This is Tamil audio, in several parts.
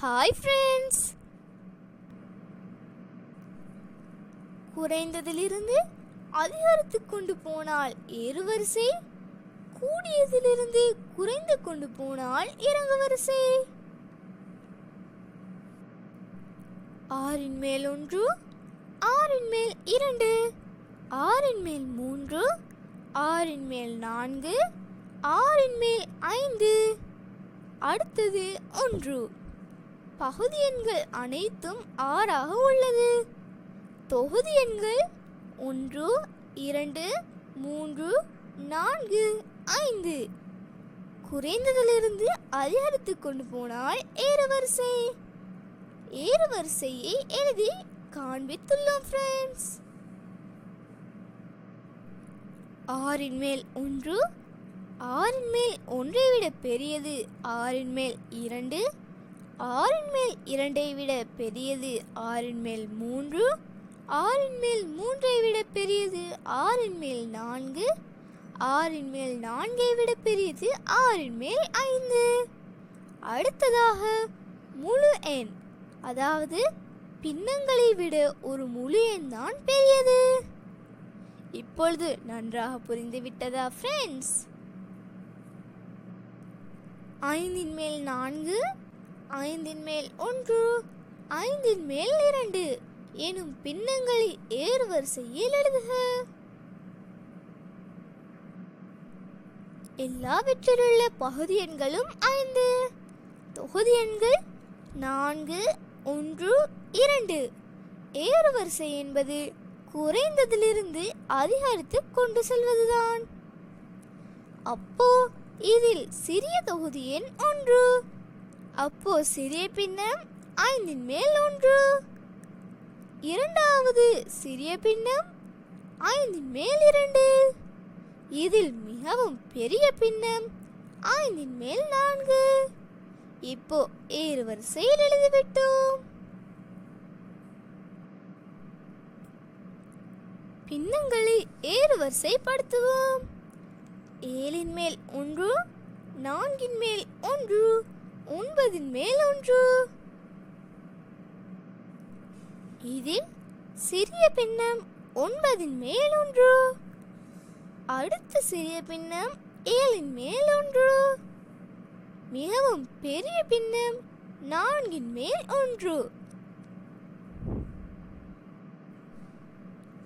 ஹாய் ஃப்ரெண்ட்ஸ் குறைந்ததிலிருந்து அதிகரித்து கொண்டு போனால் ஏறுவரிசை கூடியதிலிருந்து குறைந்து கொண்டு போனால் இறங்கு வரிசை ஆறின் மேல் ஒன்று ஆறின் மேல் இரண்டு ஆறின் மேல் மூன்று ஆறின் மேல் நான்கு ஆறின் மேல் ஐந்து அடுத்தது ஒன்று. பகுதி எண்கள் அனைத்தும் ஆறாக உள்ளது. தொகுதி எண்கள் ஒன்று இரண்டு மூன்று நான்கு ஐந்து. குறைந்ததிலிருந்து அதிகரித்து கொண்டு போனால் ஏறுவரிசை. ஏறுவரிசையை எழுதி காண்பித்துள்ளோம் ஃப்ரெண்ட்ஸ் ஆறின் மேல் ஒன்று ஆறின் மேல் ஒன்றை விட பெரியது. ஆறின் மேல் இரண்டு ஆறின் மேல் இரண்டை விட பெரியது ஆறின் மேல் மூன்று ஆறின் மேல் மூன்றை விட பெரியது ஆறின் மேல் நான்கு ஆறின் மேல் நான்கை விட பெரியது ஆறின் மேல் ஐந்து. அடுத்ததாக முழு எண் அதாவது பின்னங்களை விட ஒரு முழு எண் தான் பெரியது. இப்பொழுது நன்றாக புரிந்துவிட்டதா ஃப்ரெண்ட்ஸ் ஐந்தின் மேல் நான்கு ஐந்தின் மேல் ஒன்று ஐந்தின் மேல் இரண்டு எனும் பின்னங்களை ஏறுவரிசையில் எழுதுக. எல்லாவற்றிலுள்ள பகுதி எண்களும் ஐந்து தொகுதி எண்கள் நான்கு ஒன்று இரண்டு. ஏறுவரிசை என்பது குறைந்ததிலிருந்து அதிகரித்து கொண்டு செல்வதுதான். அப்போ இதில் சிறிய தொகுதி எண் ஒன்று அப்போ சிறிய பின்னம் ஐந்தின் மேல் ஒன்று. இரண்டாவது சிறிய பின்னம் ஐந்தின் மேல் இரண்டு. இதில் மிகவும் பெரிய பின்னம் ஐந்தின் மேல் நான்கு. இப்போ ஏறுவரிசையில் எழுதிவிட்டோம். பின்னங்களை ஏறுவரிசைப்படுத்துவோம் ஏழின் மேல் ஒன்று நான்கின் மேல் ஒன்று. ஒன்பதின் மேல் ஒன்று. இதில் சிறிய பின்னம் ஒன்பதின் மேல் ஒன்று. அடுத்த சிறிய பின்னம் ஏழின் மேல் ஒன்று. மிகவும் பெரிய பின்னம் நான்கின் மேல் ஒன்று.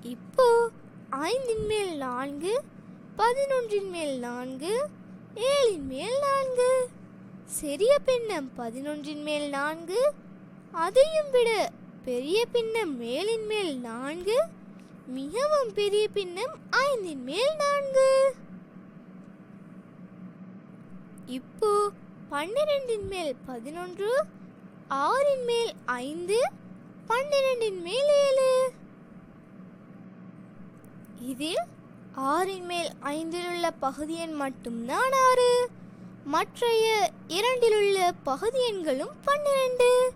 இப்போ ஐந்தின் மேல் நான்கு பதினொன்றின் மேல் நான்கு ஏழின் மேல் நான்கு. சிறிய பின்னம் பதினொன்றின் மேல் நான்கு அதையும் விட பெரிய பின்னம் மேலின் மேல் நான்கு மிகவும் பெரிய பின்னம் ஐந்தின் மேல் நான்கு. இப்போ பன்னிரெண்டின் மேல் பதினொன்று ஆறின் மேல் ஐந்து பன்னிரெண்டின் மேல் ஏழு. இதில் ஆறின் மேல் ஐந்தில் உள்ள பகுதியின் மட்டும்தான் ஆறு. மற்றைய இரண்டிலுள்ள பகுதி எண்களும் பன்னிரண்டு.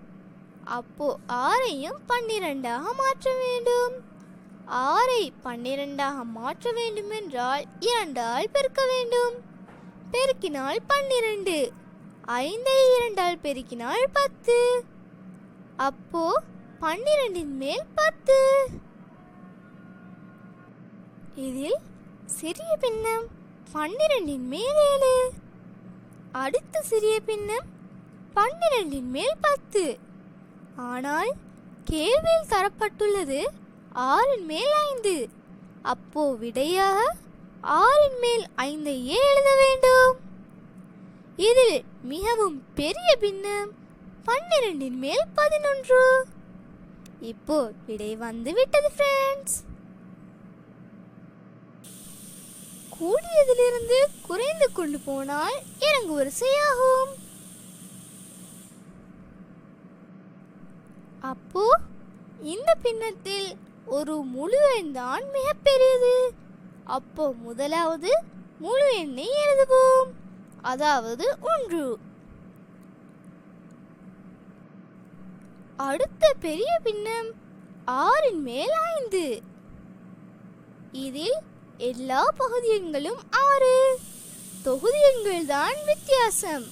அப்போ ஆறையும் பன்னிரண்டாக மாற்ற வேண்டும். ஆறை பன்னிரண்டாக மாற்ற வேண்டும் என்றால் இரண்டால் பெருக்க வேண்டும். பெருக்கினால் பன்னிரண்டு. ஐந்தை இரண்டால் பெருக்கினால் பத்து. அப்போ பன்னிரண்டின் மேல் பத்து. இதில் சிறிய பின்னம் பன்னிரண்டின் மேல் ஏழு. அடுத்த சிறிய பின்னம் பன்னிரண்டின் மேல் பத்து. ஆனால் கேள்வியில் தரப்பட்டுள்ளது ஆறின் மேல் ஐந்து. அப்போ விடையாக ஆறின் மேல் ஐந்தையே எழுத வேண்டும்? இதில் மிகவும் பெரிய பின்னம் பன்னிரண்டின் மேல் பதினொன்று. இப்போ விடை வந்து விட்டது ஃப்ரெண்ட்ஸ் கூடியதிலிருந்து குறைந்து கொண்டு போனால் இறங்கு வரிசையாகும் அப்போ இந்த பின்னத்தில் ஒரு முழு எண் தான் மிகப்பெரியது. அப்போ முதலாவது முழு எண்ணை எழுதுவோம். அதாவது ஒன்று. அடுத்த பெரிய பின்னம் ஆறின் மேல் ஐந்து. இதில் எல்லா பகுதி எண்களும் ஆறு. தொகுதி எண்கள் தான் வித்தியாசம்.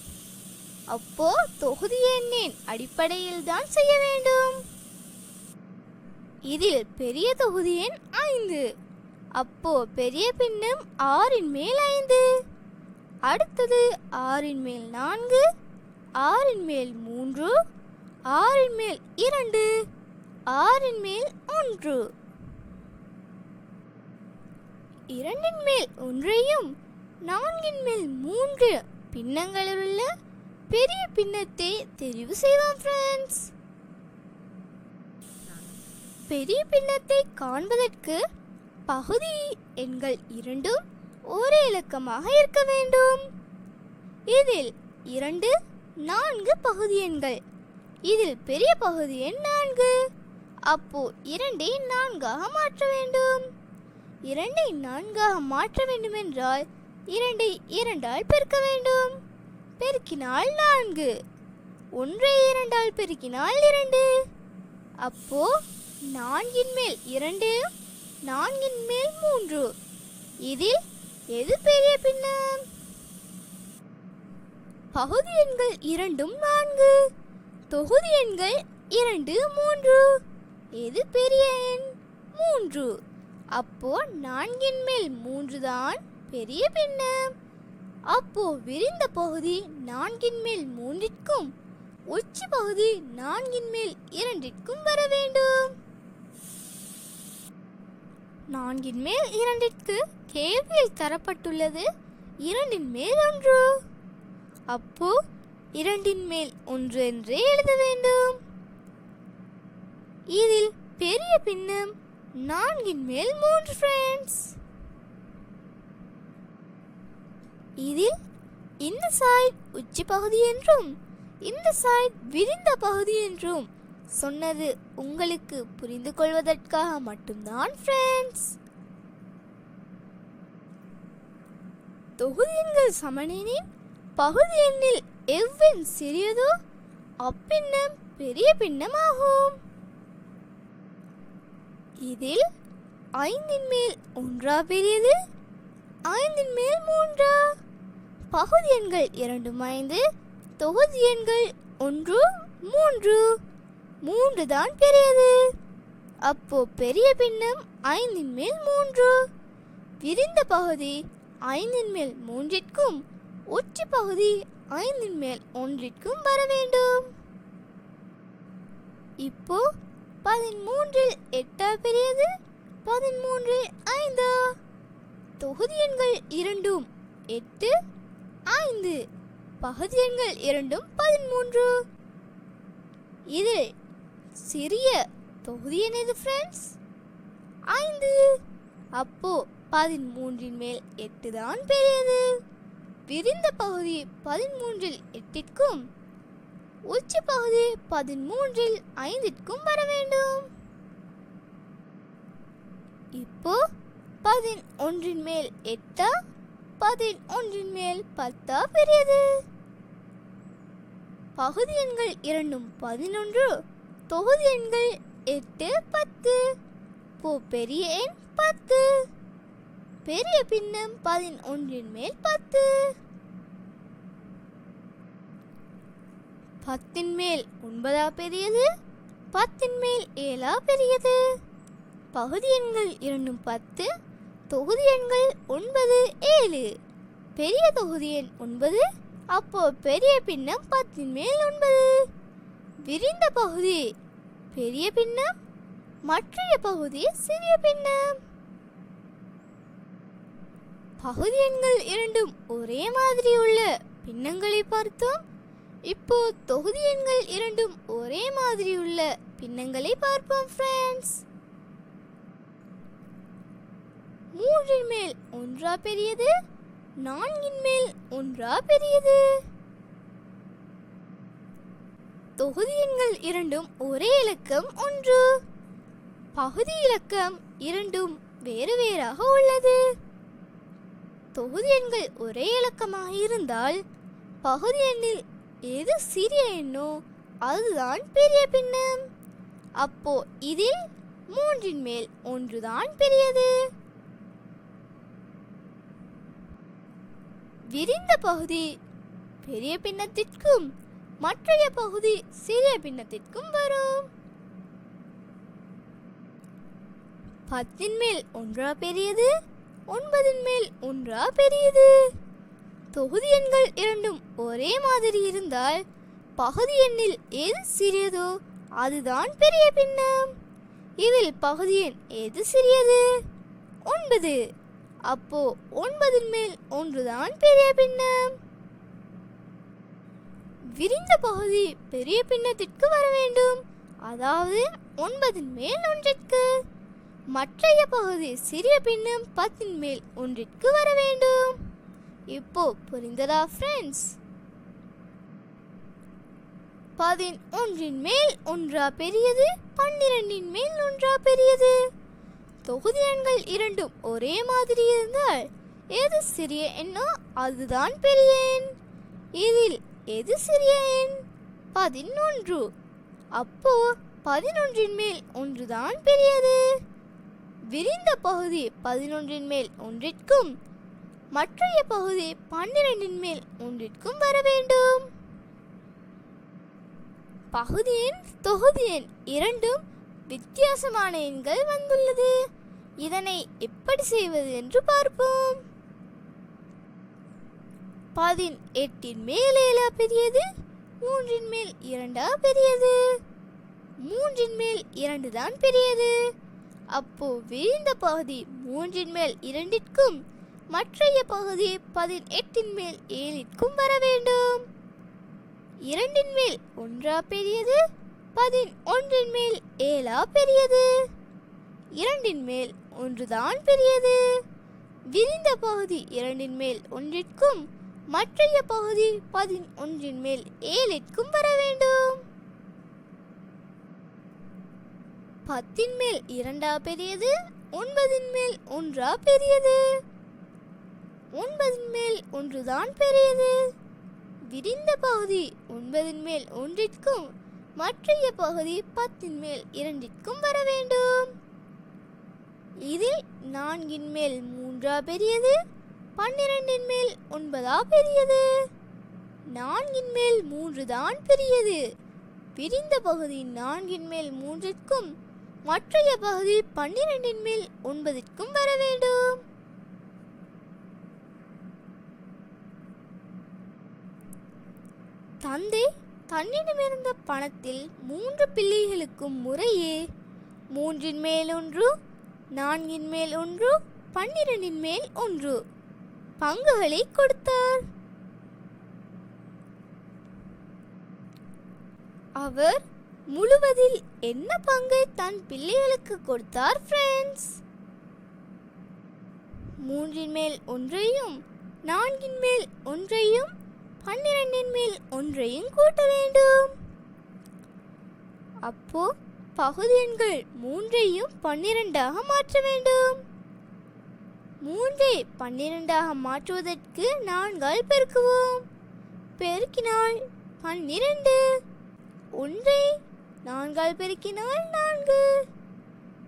அப்போ தொகுதி எண்ணின் அடிப்படையில் தான் செய்ய வேண்டும். இதில் பெரிய தொகுதி எண் ஐந்து. அப்போ பெரிய பின்னம் ஆறின் மேல் ஐந்து. அடுத்தது ஆறின் மேல் நான்கு ஆறின் மேல் மூன்று ஆறின் மேல் இரண்டு ஆறின் மேல் ஒன்று. இரண்டின் மேல் ஒன்றையும் நான்கின் மேல் மூன்று பின்னங்களிலுள்ள பெரிய பின்னத்தை தெரிவு செய்வோம் ஃப்ரெண்ட்ஸ் பெரிய பின்னத்தை காண்பதற்கு பகுதி எண்கள் இரண்டும் ஒரே இலக்கமாக இருக்க வேண்டும். இதில் இரண்டு நான்கு பகுதி எண்கள் இதில் பெரிய பகுதி எண் நான்கு. அப்போ இரண்டை நான்காக மாற்ற வேண்டும். இரண்டை நான்காக மாற்ற வேண்டுமென்றால் இரண்டை இரண்டால் பெருக்க வேண்டும். பெருக்கினால் நான்கு. ஒன்றை இரண்டால் பெருக்கினால் இரண்டு. அப்போ நான்கின் மேல் இரண்டு நான்கின் மேல் மூன்று. இதில் எது பெரிய பின்னம்? பகுதி எண்கள் இரண்டும் நான்கு தொகுதி எண்கள் இரண்டு மூன்று. எது பெரிய எண்? மூன்று. அப்போ நான்கின் மேல் மூன்று தான் பெரிய பின்ன அப்போ விரிந்த பகுதி நான்கின் மேல் மூன்றிற்கும் உச்சி பகுதி நான்கின் மேல் இரண்டிற்கும் வர வேண்டும். நான்கின் மேல் இரண்டிற்கு கேள்வியில் தரப்பட்டுள்ளது. இரண்டின் மேல் ஒன்று. அப்போ இரண்டின் மேல் ஒன்று என்றே எழுத வேண்டும். இதில் பெரிய பின்னம் நான்கின் மேல் மூன்று ஃப்ரெண்ட்ஸ் இதில் இந்த சைட் உச்சி பகுதி என்றும் இந்த சைட் விரிந்த பகுதி என்றும் சொன்னது உங்களுக்கு புரிந்து கொள்வதற்காக மட்டும்தான் ஃப்ரெண்ட்ஸ் தொகுதி எண்கள் பகுதி எண்ணில் எவ்வெண் சிறியதோ அப்பின்னம் பெரிய பின்னமாகும். இதில் ஐந்தின் மேல் ஒன்றா பெரியது ஐந்தின் மேல் மூன்றா? பகுதி எண்கள் இரண்டும் ஐந்து தொகுதி எண்கள் ஒன்று மூன்று. மூன்று தான் பெரியது. அப்போ பெரிய பின்னம் ஐந்தின் மேல் மூன்று. விரிந்த பகுதி ஐந்தின் மேல் மூன்றிற்கும் உச்சி பகுதி ஐந்தின் மேல் ஒன்றிற்கும் வர வேண்டும். இப்போ பதிமூன்றில் எட்டா பெரியது பதிமூன்றில் ஐந்தா? தொகுதி எண்கள் இரண்டும் எட்டு ஐந்து. பகுதி எண்கள் இரண்டும் பதிமூன்று. இதில் சிறிய தொகுதி எண் எது ஃப்ரெண்ட்ஸ் ஐந்து. அப்போ பதிமூன்றின் மேல் எட்டு தான் பெரியது. விரிந்த பகுதி பதிமூன்றில் எட்டிற்கும் உச்சி பகுதி பதிமூன்றில் ஐந்திற்கும் வர வேண்டும். இப்போ பதினொன்றின் மேல் எட்டா பதினொன்றின் மேல் பத்தா பெரியது. பகுதி எண்கள் இரண்டும் பதினொன்று தொகுதி எண்கள் எட்டு பத்து. போ பெரிய எண் பத்து. பெரிய பின்னம் பதினொன்றின் மேல் பத்து. பத்தின் மேல் ஒன்பதா பெரியது பத்தின் மேல் ஏழா பெரியது. பகுதி எண்கள் இரண்டும் பத்து தொகுதி எண்கள் ஒன்பது ஏழு. பெரிய தொகுதி எண் ஒன்பது அப்போ பெரிய பின்னம் பத்தின் மேல் ஒன்பது. விரிந்த பகுதி பெரிய பின்னம் மற்றைய பகுதி சிறிய பின்னம். பகுதி எண்கள் இரண்டும் ஒரே மாதிரி உள்ள பின்னங்களை பார்த்தோம். இப்போ தொகுதி எண்கள் இரண்டும் ஒரே மாதிரி உள்ள பின்னங்களை பார்ப்போம் ஃப்ரெண்ட்ஸ் மூன்றின் மேல் ஒன்றா பெரியது நான்கின் மேல் ஒன்றா பெரியது. தொகுதி எண்கள் இரண்டும் ஒரே இலக்கம் ஒன்று. பகுதி இலக்கம் இரண்டும் வேறு வேறாக உள்ளது. தொகுதி எண்கள் ஒரே இலக்கமாக இருந்தால் பகுதி எண்ணில் எது சிறிய எண்ணோ அதுதான் பெரிய பின்னம் அப்போ இதில் மூன்றின் மேல் ஒன்றுதான் பெரியது. விரிந்த பகுதி பெரிய பின்னத்திற்கும் மற்றைய பகுதி சிறிய பின்னத்திற்கும் வரும். பத்தின் மேல் ஒன்றா பெரியது ஒன்பதின் மேல் ஒன்றா பெரியது. தொகுதி எண்கள் இரண்டும் ஒரே மாதிரி இருந்தால் பகுதி எண்ணில் எது சிறியதோ அதுதான் பெரிய பின்னம். இதில் பகுதி எண் எது சிறியது? ஒன்பது. அப்போ ஒன்பதின் மேல் ஒன்றுதான் பெரிய பின்னம். விரிந்த பகுதி பெரிய பின்னத்திற்கு வர வேண்டும். அதாவது ஒன்பதின் மேல் ஒன்றிற்கு. மற்றைய பகுதி சிறிய பின்னம் பத்தின் மேல் ஒன்றிற்கு வர வேண்டும். இப்போ புரிந்ததா ஃப்ரெண்ட்ஸ் பதின் ஒன்றின் மேல் ஒன்றா பெரியது பன்னிரண்டின் மேல் ஒன்றா பெரியது. தொகுதி எண்கள் இரண்டும் ஒரே மாதிரி இருந்தால் எது சிறிய எண்ணோ அதுதான் பெரிய எண். இதில் எது சிறிய எண்? பதினொன்று. அப்போ பதினொன்றின் மேல் ஒன்றுதான் பெரியது. விரிந்த பகுதி பதினொன்றின் மேல் ஒன்றிற்கும் மற்றைய பகுதி பன்னிரண்டின் மேல் ஒன்றிற்கும் வர வேண்டும். பகுதி எண் தொகுதி எண் இரண்டும் வித்தியாசமான எண்கள் வந்துள்ளது. இதனை எப்படி செய்வது என்று பார்ப்போம். பதின் எட்டின் மேல் ஏழா பெரியது மூன்றின் மேல் இரண்டா பெரியது. மூன்றின் மேல் இரண்டு தான் பெரியது. அப்போ விரிந்த பகுதி மூன்றின் மேல் இரண்டிற்கும் மற்றைய பகுதி பதினெட்டின் மேல் ஏழிற்கும் வர வேண்டும். இரண்டின் மேல் ஒன்றா பெரியது பதின் ஒன்றின் மேல் ஏழா பெரியது. இரண்டின் மேல் ஒன்றுதான் பெரியது. விரிந்த பகுதி இரண்டின் மேல் ஒன்றிற்கும் மற்றைய பகுதி பதின் ஒன்றின் மேல் ஏழிற்கும் வர வேண்டும். பத்தின் மேல் இரண்டா பெரியது ஒன்பதின் மேல் ஒன்றா பெரியது. ஒன்பதின் மேல் ஒன்றுதான் பெரியது. விரிந்த பகுதி ஒன்பதின் மேல் ஒன்றிற்கும் மற்றைய பகுதி பத்தின் மேல் இரண்டிற்கும் வர வேண்டும். இதில் நான்கின் மேல் மூன்றா பெரியது பன்னிரண்டின் மேல் ஒன்பதா பெரியது. நான்கின் மேல் மூன்று தான் பெரியது. விரிந்த பகுதி நான்கின் மேல் மூன்றிற்கும் மற்றைய பகுதி பன்னிரண்டின் மேல் ஒன்பதிற்கும் வர வேண்டும். தந்தை தன்னிடமிருந்த பணத்தில் மூன்று பிள்ளைகளுக்கும் முறையே. மூன்றின் மேல் ஒன்று நான்கின் மேல் ஒன்று பன்னிரண்டின் மேல் ஒன்று. பங்குகளை கொடுத்தார். அவர் முழுவதில் என்ன பங்கை தன் பிள்ளைகளுக்கு கொடுத்தார் ஃப்ரெண்ட்ஸ் மூன்றின் மேல் ஒன்றையும் நான்கின் மேல் ஒன்றையும் பன்னிரண்டின் மேல் ஒன்றையும் கூட்ட வேண்டும். அப்போ பகுதி எண்கள் மூன்றையும் பன்னிரெண்டாக மாற்ற வேண்டும். மூன்றை பன்னிரெண்டாக மாற்றுவதற்கு நான்கால் பெருக்குவோம். பெருக்கினால் பன்னிரண்டு. ஒன்றை நான்கால் பெருக்கினால் நான்கு.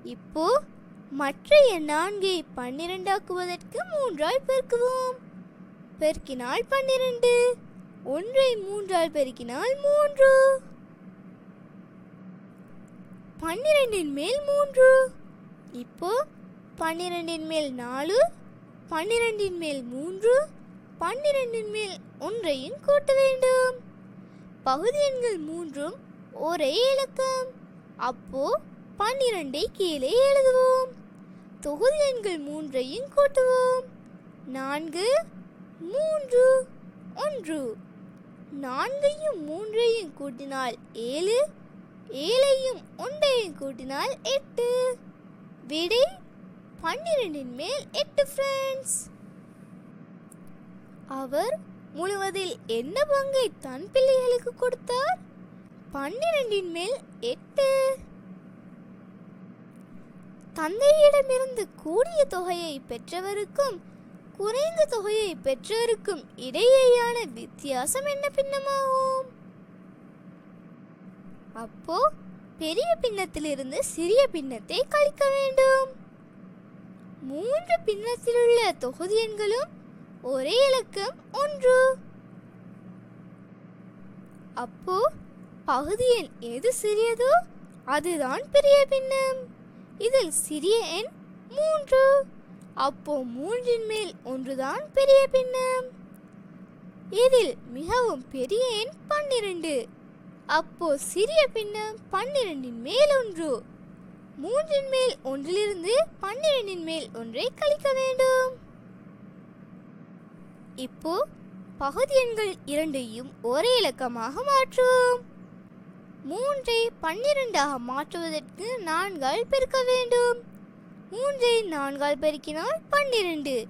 இப்போ மற்றைய நான்கை பன்னிரண்டாக்குவதற்கு மூன்றால் பெருக்குவோம். பெருக்கினால் பன்னிரண்டு ஒன்றை மூன்றால் பெருக்கினால் மூன்று. பன்னிரெண்டின் மேல் மூன்று. இப்போ பன்னிரெண்டின் மேல் நாலு பன்னிரெண்டின் மேல் மூன்று பன்னிரெண்டின் மேல் ஒன்றையும் கூட்ட வேண்டும். பகுதி எண்கள் மூன்றும் ஒரே இலக்கம். அப்போ பன்னிரெண்டை கீழே எழுதுவோம். தொகுதி எண்கள் மூன்றையும் கூட்டுவோம். நான்கு மூன்று ஒன்று. நான்கையும் மூன்றையும் கூட்டினால் ஏழு ஏழையும் ஒன்றையும் கூட்டினால் எட்டு. விடை பன்னிரெண்டின் மேல் எட்டு ஃப்ரெண்ட்ஸ் அவர் முழுவதில் என்ன பங்கை தன் பிள்ளைகளுக்கு கொடுத்தார்? பன்னிரண்டின் மேல் எட்டு. தந்தையிடமிருந்து கூடிய தொகையை பெற்றவருக்கும் குறைந்த தொகையை பெற்றோருக்கும் இடையேயான வித்தியாசம் என்ன பின்னமாகும்? அப்போ பெரிய பின்னத்திலிருந்து சிறிய பின்னத்தை கழிக்க வேண்டும். மூன்று பின்னத்திலுள்ள தொகுதி எண்களும் ஒரே இலக்கம் ஒன்று. அப்போ பகுதி எண் எது சிறியதோ அதுதான் பெரிய பின்னம். இதில் சிறிய எண் மூன்று. அப்போ மூன்றின் மேல் ஒன்றுதான் பெரிய பின்னம். இதில் மிகவும் பெரிய எண் பன்னிரண்டு. அப்போ சிறிய பின்னம் பன்னிரண்டின் மேல் ஒன்று. மூன்றின் மேல் ஒன்றிலிருந்து பன்னிரண்டின் மேல் ஒன்றை கழிக்க வேண்டும். இப்போ பகுதி எண்கள் இரண்டையும் ஒரே இலக்கமாக மாற்றுவோம் மூன்றை பன்னிரண்டாக மாற்றுவதற்கு நான்கால் பெருக்க வேண்டும். மூன்றை நான்கால் பெருக்கினால் பன்னிரண்டு.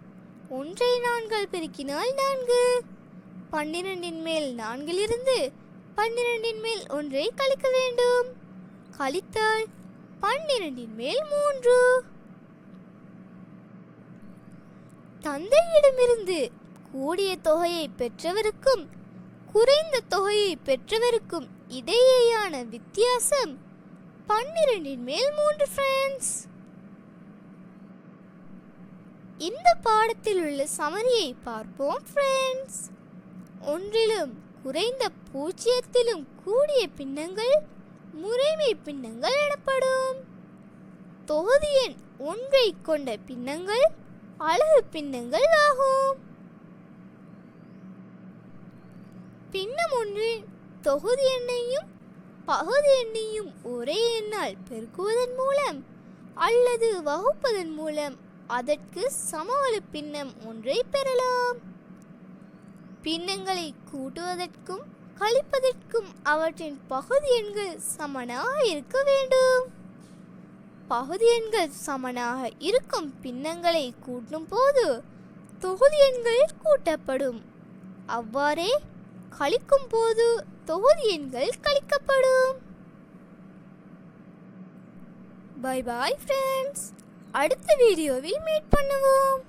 ஒன்றை நான்கால் பெருக்கினால் நான்கு. பன்னிரண்டின் மேல் நான்கிலிருந்து பன்னிரண்டின் மேல் ஒன்றை கழிக்க வேண்டும். கழித்தால் பன்னிரண்டின் மேல் மூன்று. தந்தையிடமிருந்து கூடிய தொகையை பெற்றவருக்கும் குறைந்த தொகையை பெற்றவருக்கும் இடையேயான வித்தியாசம் பன்னிரண்டின் மேல் மூன்று ஃப்ரெண்ட்ஸ் இந்த பாடத்தில் உள்ள சமரியை பார்ப்போம் ஃப்ரெண்ட்ஸ் ஒன்றிலும் குறைந்த பூஜ்ஜியத்திலும் கூடிய பின்னங்கள் முறைமை பின்னங்கள் எனப்படும். தொகுதி எண் ஒன்றை கொண்ட பின்னங்கள் அழகு பின்னங்கள் ஆகும். பின்னம் ஒன்றின் தொகுதி எண்ணையும் பகுதி எண்ணையும் ஒரே எண்ணால் பெருக்குவதன் மூலம் அல்லது வகுப்பதன் மூலம் அதற்கு சமவெளி பின்னம் ஒன்றை பெறலாம். பின்னங்களை கூட்டுவதற்கும் கழிப்பதற்கும் அவற்றின் பகுதி எண்கள் சமனாக இருக்க வேண்டும். பகுதி எண்கள் சமனாக இருக்கும் பின்னங்களை கூட்டும் போது தொகுதி எண்கள் கூட்டப்படும். அவ்வாறே கழிக்கும் போது தொகுதி எண்கள் கழிக்கப்படும். பை பாய் ஃப்ரெண்ட்ஸ் அடுத்த வீடியோவில் மீட் பண்ணுவோம்.